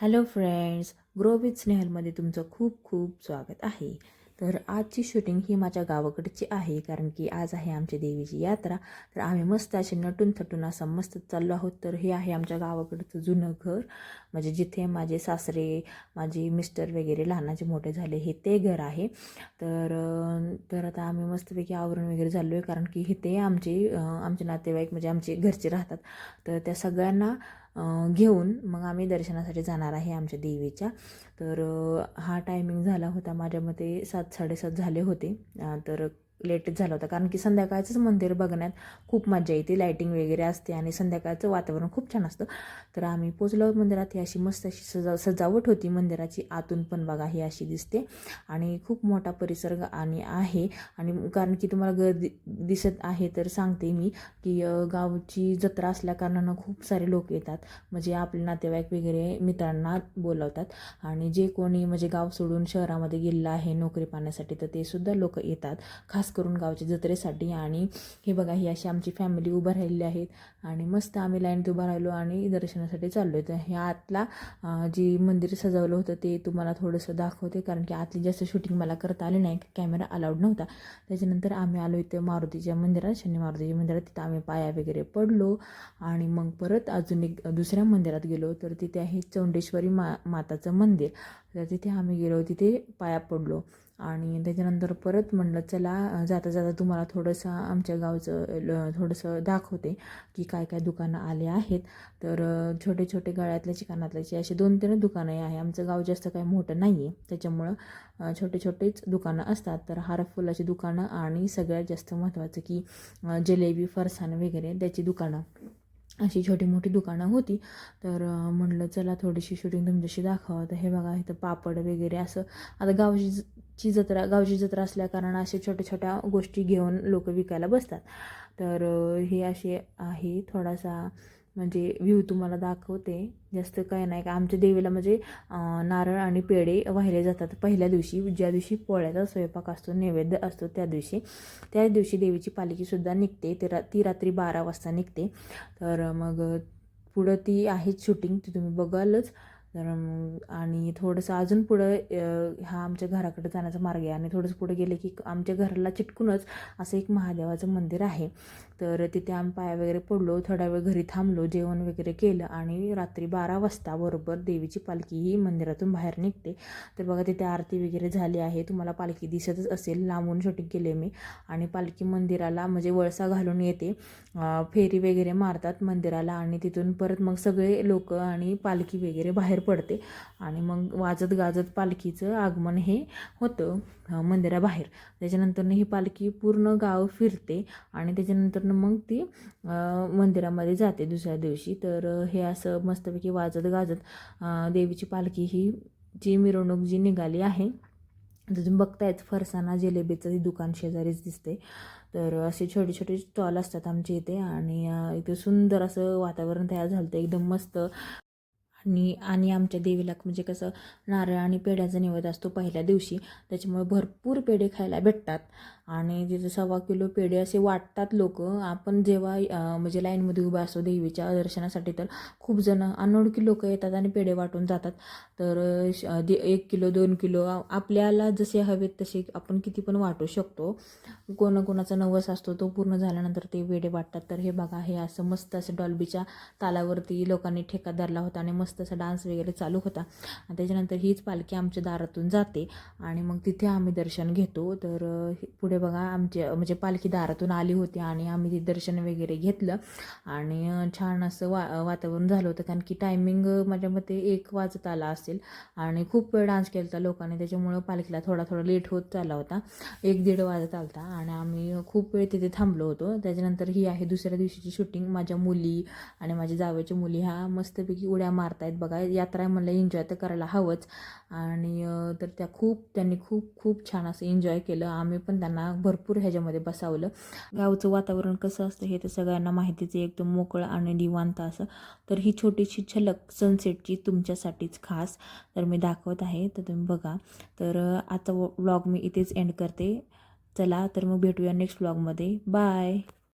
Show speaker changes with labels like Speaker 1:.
Speaker 1: Hello friends grow with स्नेहलमध्ये तुमचं खूप खूप स्वागत आहे. तर आजची शूटिंग ही माझ्या गावाकडची आहे कारण की आज आहे आमची देवीची यात्रा. तर आम्ही मस्त असे नटून थटून असं मस्त चाललो आहोत. तर हे आहे आमच्या गावाकडचं जुनं घर. म्हणजे जिथे माझे सासरे माझे मिस्टर वगैरे लहानाचे मोठे झाले हे ते घर आहे. तर तर आता आम्ही मस्तपैकी आवरण वगैरे झालो आहे कारण की इथे आमचे आमचे नातेवाईक म्हणजे आमचे घरचे राहतात. तर त्या सगळ्यांना घेऊन मग आम्ही दर्शनासाठी जाणार आहे आमच्या देवीच्या. तर हा टायमिंग झाला होता. माझ्या मते सात साडेसात झाले होते. तर लेटच झाला होता. कारण की संध्याकाळचंच मंदिर बघण्यात खूप मजा येते. लायटिंग वगैरे असते आणि संध्याकाळचं वातावरण खूप छान असतं. तर आम्ही पोचलो मंदिरात. ही अशी मस्त अशी सजा सजावट होती मंदिराची. आतून पण बघा ही अशी दिसते. आणि खूप मोठा परिसर आणि आहे. आणि कारण की तुम्हाला गर्दी दिसत आहे तर सांगते मी की गावची जत्रा असल्याकारणानं खूप सारे लोक येतात. म्हणजे आपले नातेवाईक वगैरे मित्रांना बोलावतात. आणि जे कोणी म्हणजे गाव सोडून शहरामध्ये गेलेलं आहे नोकरी पाहण्यासाठी तर ते सुद्धा लोक येतात. खास करून गावच्या जत्रेसाठी. आणि हे बघा ही अशी आमची फॅमिली उभं राहिलेली आहेत. आणि मस्त आम्ही लाईन उभं राहिलो आणि दर्शनासाठी चाललो आहे तर ह्या आतला जे जी मंदिर सजवलं होतं ते तुम्हाला थोडंसं दाखवते. कारण की आतली जास्त शूटिंग मला करता आली नाही. कॅमेरा अलाउड नव्हता. त्याच्यानंतर आम्ही आलो इथे मारुतीच्या मंदिरात शनी मारुतीच्या मंदिरात. तिथं आम्ही पाया वगैरे पडलो. आणि मग परत अजून एक दुसऱ्या मंदिरात गेलो. तर तिथे आहे चौंडेश्वरी मा माताचं मंदिर. तर तिथे आम्ही गेलो तिथे पाया पडलो. आणि त्याच्यानंतर परत म्हणलं चला जाता जाता तुम्हाला थोडंसं आमच्या गावचं ल- थोडंसं दाखवते की काय काय दुकानं आले आहेत. तर छोटे छोटे गळ्यातल्याची कानातल्याची असे दोन तीन दुकानं आहे. आमचं गाव जास्त काही मोठं नाही आहे त्याच्यामुळं छोटे छोटेच दुकानं असतात. तर हार फुलाची दुकानं आणि सगळ्यात जास्त महत्त्वाचं की जिलेबी फरसाण वगैरे त्याची दुकानं. अशी छोटी मोठी दुकानं होती. तर म्हटलं म्हणलं चला थोडीशी शूटिंग तुमच्याशी दाखवा तर हे बघा इथं पापड वगैरे असं. आता गावची ची जत्रा गावची जत्रा असल्या कारण असे छोट्या छोट्या गोष्टी घेऊन लोक विकायला बसतात. तर हे असे आहे थोडासा म्हणजे व्ह्यू तुम्हाला दाखवते. जास्त काय नाही. का आमच्या देवीला म्हणजे नारळ आणि पेढे वाहिले जातात पहिल्या दिवशी. ज्या दिवशी पोळ्याचा स्वयंपाक असतो नैवेद्य असतो त्या दिवशी. त्या दिवशी देवीची पालखीसुद्धा निघते. ते रा ती रात्री बारा वाजता निघते. तर मग पुढं ती आहेच शूटिंग ती तुम्ही बघालच. तर आणि थोडंसं अजून पुढं हा आमच्या घराकडे जाण्याचा मार्ग आहे. आणि थोडंसं पुढे गेले की आमच्या घराला चिटकूनच असं एक महादेवाचं मंदिर आहे. तर तिथे आम्ही पाया वगैरे पडलो थोडा वेळ घरी थांबलो जेवण वगैरे केलं आणि रात्री बारा वाजता बरोबर देवीची पालखी ही मंदिरातून बाहेर निघते. तर बघा तिथे आरती वगैरे झाली आहे. तुम्हाला पालखी दिसतच असेल. लांबून शूटिंग केले मी. आणि पालखी मंदिराला म्हणजे वळसा घालून येते. फेरी वगैरे मारतात मंदिराला आणि तिथून परत मग सगळे लोक आणि पालखी वगैरे बाहेर पडते. आणि मग वाजत गाजत पालखीचं आगमन हे होतं मंदिराबाहेर. त्याच्यानंतरनं ही पालखी पूर्ण गाव फिरते आणि त्याच्यानंतरनं मग ती मंदिरामध्ये जाते दुसऱ्या दिवशी. तर हे असं मस्तपैकी वाजत गाजत देवीची पालखी ही जी मिरवणूक जी निघाली आहे तर तुम्ही बघतायच फरसाणा जिलेबीचं ती दुकान शेजारीच दिसते तर असे छोटे छोटे स्टॉल असतात आमच्या इथे आणि इथे सुंदर असं वातावरण तयार झालं होतं एकदम मस्त आणि आणि आमच्या देवीला म्हणजे कसं नारळ आणि पेढ्याचा नैवेद्य असतो पहिल्या दिवशी. त्याच्यामुळे भरपूर पेढे खायला भेटतात. आणि तिथे सव्वा किलो पेढे असे वाटतात लोक आपण जेव्हा म्हणजे लाईनमध्ये उभा असतो देवीच्या दर्शनासाठी तर खूप जण अनोळखी लोक येतात आणि पेढे वाटून जातात. तर श- दे- एक किलो दोन किलो आपल्याला जसे हवेत तसे आपण किती पण वाटू शकतो. कोणाकोणाचा नवस असतो तो पूर्ण झाल्यानंतर ते पेढे वाटतात. तर हे बघा हे असं मस्त असं डॉल्बीच्या तालावरती लोकांनी ठेका धरला होता आणि मस्त असा डान्स वगैरे चालू होता. आणि त्याच्यानंतर हीच पालखी आमच्या दारातून जाते आणि मग तिथे आम्ही दर्शन घेतो. तर हे- पुढे बघा आमचे म्हणजे पालखी दारातून आली होती आणि आम्ही ते दर्शन वगैरे घेतलं. आणि छान असं वा वातावरण झालं होतं. कारण की टायमिंग माझ्या मते एक वाजत आला असेल. आणि खूप वेळ डान्स केला होता लोकांनी. त्याच्यामुळं पालखीला थोडा थोडा लेट होत चालला होता. एक दीड वाजत आला होता आणि आम्ही खूप वेळ तिथे थांबलो होतो. त्याच्यानंतर ही आहे दुसऱ्या दिवशीची शूटिंग माझ्या मुली आणि माझ्या जावेच्या मुली ह्या मस्तपैकी उड्या मारतायत बघा. यात्रा म्हणलं एन्जॉय तर करायला हवंच. आणि तर त्या खूप त्यांनी खूप खूप छान असं एन्जॉय केलं. आम्ही पण त्यांना भरपूर ह्याच्यामध्ये बसावलं. गावचं वातावरण कसं असतं हे तर सगळ्यांना माहितीच आहे. एकदम मोकळं आणि निवांत असं. तर ही छोटीशी झलक सनसेटची तुमच्यासाठीच खास तर मी दाखवत आहे. तर तुम्ही बघा. तर आता आजचा व्लॉग मी इथेच एंड करते. चला तर मग भेटूया नेक्स्ट व्लॉगमध्ये बाय